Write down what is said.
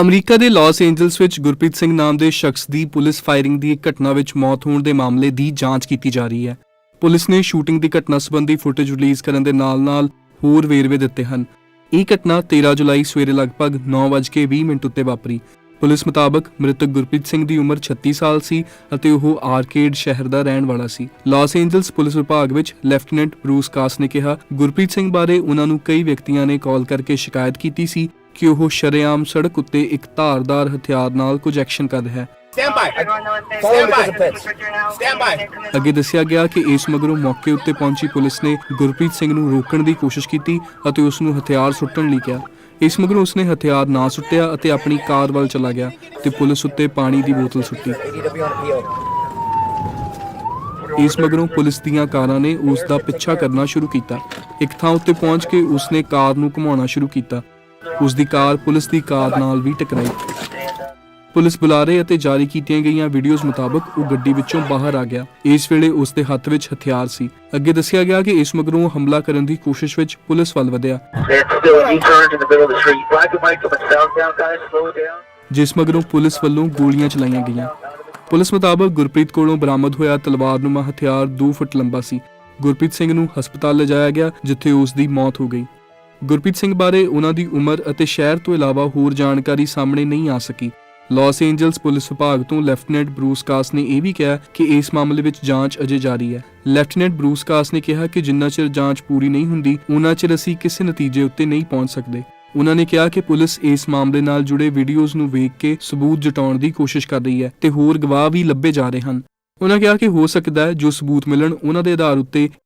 America ਦੇ Los Angeles ਵਿੱਚ ਗੁਰਪ੍ਰੀਤ ਸਿੰਘ ਨਾਮ ਦੇ ਸ਼ਖਸ ਦੀ ਪੁਲਿਸ ਫਾਇਰਿੰਗ ਦੀ ਇੱਕ ਘਟਨਾ ਵਿੱਚ ਮੌਤ ਹੋਣ ਦੇ ਮਾਮਲੇ ਦੀ ਜਾਂਚ ਕੀਤੀ ਜਾ ਰਹੀ ਹੈ। ਪੁਲਿਸ ਨੇ ਸ਼ੂਟਿੰਗ ਦੀ ਘਟਨਾ ਸੰਬੰਧੀ ਫੁਟੇਜ ਰਿਲੀਜ਼ ਕਰਨ ਦੇ ਨਾਲ-ਨਾਲ ਹੋਰ ਵੇਰਵੇ ਦਿੱਤੇ ਹਨ। ਇਹ ਘਟਨਾ 13 ਜੁਲਾਈ ਸਵੇਰੇ ਲਗਭਗ 9:20 ਮਿੰਟ ਉੱਤੇ ਵਾਪਰੀ। ਪੁਲਿਸ ਮੁਤਾਬਕ ਮ੍ਰਿਤਕ ਗੁਰਪ੍ਰੀਤ ਸਿੰਘ ਦੀ ਉਮਰ 36 ਸਾਲ ਸੀ ਅਤੇ ਉਹ ਆਰਕੇਡ ਸ਼ਹਿਰ ਦਾ ਰਹਿਣ ਵਾਲਾ ਸੀ। ਲਾਸ ਏਂਜਲਸ ਪੁਲਿਸ ਵਿਭਾਗ ਵਿੱਚ ਲੈਫਟੀਨੈਂਟ ਬਰੂਸ ਕਾਸ ਨੇ ਕਿਹਾ, ਗੁਰਪ੍ਰੀਤ ਸਿੰਘ ਬਾਰੇ ਉਹਨਾਂ ਨੂੰ ਕਈ ਵਿਅਕਤੀਆਂ ਨੇ ਕਾਲ ਕਰਕੇ ਸ਼ਿਕਾਇਤ ਕੀਤੀ ਸੀ ਕਿ ਉਹ ਸ਼ਰੇਆਮ ਸੜਕ ਉੱਤੇ ਇੱਕ ਧਾਰਦਾਰ ਹਥਿਆਰ ਨਾਲ ਕੁਝ ਐਕਸ਼ਨ ਕਰ ਰਿਹਾ ਹੈ Stand by. Forward Stand to the by. pits. Stand by. ਅੱਗੇ ਦੱਸਿਆ ਗਿਆ ਕਿ ਇਸ ਮਗਰੋਂ ਮੌਕੇ ਉੱਤੇ ਪਹੁੰਚੀ ਪੁਲਿਸ ਨੇ ਗੁਰਪ੍ਰੀਤ ਸਿੰਘ ਨੂੰ ਰੋਕਣ ਦੀ ਕੋਸ਼ਿਸ਼ ਕੀਤੀ ਅਤੇ ਉਸ ਨੂੰ ਹਥਿਆਰ ਸੁੱਟਣ ਲਈ ਕਿਹਾ ਇਸ ਮਗਰੋਂ ਉਸਨੇ ਹਥਿਆਰ ਨਾ ਸੁੱਟਿਆ ਅਤੇ ਆਪਣੀ ਕਾਰ ਵੱਲ ਚਲਾ ਗਿਆ ਤੇ ਪੁਲਿਸ ਉੱਤੇ ਪਾਣੀ ਦੀ ਬੋਤਲ ਸੁੱਟੀ ADW on appeal. ਇਸ ਮਗਰੋਂ ਪੁਲਿਸ ਦੀਆਂ ਕਾਰਾਂ ਨੇ ਉਸ ਦਾ ਪਿੱਛਾ ਕਰਨਾ ਸ਼ੁਰੂ ਕੀਤਾ ਇੱਕ ਥਾਂ ਉੱਤੇ ਪਹੁੰਚ ਕੇ ਉਸਨੇ ਕਾਰ ਨੂੰ ਘੁਮਾਉਣਾ ਸ਼ੁਰੂ ਕੀਤਾ ਉਸ ਦੀ ਕਾਰ, ਪੁਲਿਸ ਦੀ ਕਾਰ ਨਾਲ ਵੀ ਟਕਰਾਈ। ਪੁਲਿਸ ਬੁਲਾਰੇ ਅਤੇ ਜਾਰੀ ਕੀਤੀਆਂ ਗਈਆਂ ਵੀਡੀਓਜ਼ ਮੁਤਾਬਕ ਉਹ ਗੱਡੀ ਵਿੱਚੋਂ ਬਾਹਰ ਆ ਗਿਆ। ਇਸ ਵੇਲੇ ਉਸ ਦੇ ਹੱਥ ਵਿੱਚ ਹਥਿਆਰ ਸੀ। ਅੱਗੇ ਦੱਸਿਆ ਗਿਆ ਕਿ ਇਸ ਮਗਰੋਂ ਹਮਲਾ ਕਰਨ ਦੀ ਕੋਸ਼ਿਸ਼ ਵਿੱਚ ਪੁਲਿਸ ਵੱਲ ਵਧਿਆ। ਜਿਸ ਮਗਰੋਂ ਪੁਲਿਸ ਵੱਲੋਂ ਗੋਲੀਆਂ ਚਲਾਈਆਂ ਗਈਆਂ। ਪੁਲਿਸ ਮੁਤਾਬਕ ਗੁਰਪ੍ਰੀਤ ਕੋਲੋਂ ਬਰਾਮਦ ਹੋਇਆ ਤਲਵਾਰਨੁਮਾ ਹਥਿਆਰ 2 ਫੁੱਟ ਲੰਬਾ ਸੀ। ਗੁਰਪ੍ਰੀਤ ਸਿੰਘ ਨੂੰ ਹਸਪਤਾਲ ਲਿਜਾਇਆ ਗਿਆ, ਜਿੱਥੇ ਉਸ ਦੀ ਮੌਤ ਹੋ ਗਈ। ਗੁਰਪ੍ਰੀਤ ਸਿੰਘ ਬਾਰੇ ਉਹਨਾਂ ਦੀ ਉਮਰ ਅਤੇ ਸ਼ਹਿਰ ਤੋਂ ਇਲਾਵਾ ਹੋਰ ਜਾਣਕਾਰੀ ਸਾਹਮਣੇ ਨਹੀਂ ਆ ਸਕੀ। ਲਾਸ ਏਂਜਲਸ ਪੁਲਿਸ ਵਿਭਾਗ ਤੋਂ ਲੈਫਟੀਨੈਂਟ ਬਰੂਸ ਕਾਸ ਨੇ ਇਹ ਵੀ ਕਿਹਾ ਕਿ ਇਸ ਮਾਮਲੇ ਵਿੱਚ ਜਾਂਚ ਅਜੇ ਜਾਰੀ ਹੈ। ਲੈਫਟੀਨੈਂਟ ਬਰੂਸ ਕਾਸ ਨੇ ਕਿਹਾ ਕਿ ਜਿੰਨਾ ਚਿਰ ਜਾਂਚ ਪੂਰੀ ਨਹੀਂ ਹੁੰਦੀ ਉਹਨਾਂ ਚਿਰ ਅਸੀਂ ਕਿਸੇ ਨਤੀਜੇ ਉੱਤੇ ਨਹੀਂ ਪਹੁੰਚ ਸਕਦੇ। ਉਹਨਾਂ ਨੇ ਕਿਹਾ ਕਿ ਪੁਲਿਸ ਇਸ ਮਾਮਲੇ ਨਾਲ ਜੁੜੇ ਵੀਡੀਓਜ਼ ਨੂੰ ਵੇਖ ਕੇ ਸਬੂਤ ਜੁਟਾਉਣ ਦੀ ਕੋਸ਼ਿਸ਼ ਕਰ ਰਹੀ ਹੈ ਤੇ ਹੋਰ ਗਵਾਹ ਵੀ ਲੱਭੇ ਜਾ ਰਹੇ ਹਨ। ਉਹਨਾਂ ਕਿਹਾ ਕਿ ਹੋ ਸਕਦਾ ਹੈ ਜੋ ਸਬੂਤ ਮਿਲਣ, ਉਹਨਾਂ ਦੇ ਆਧਾਰ ਉੱਤੇ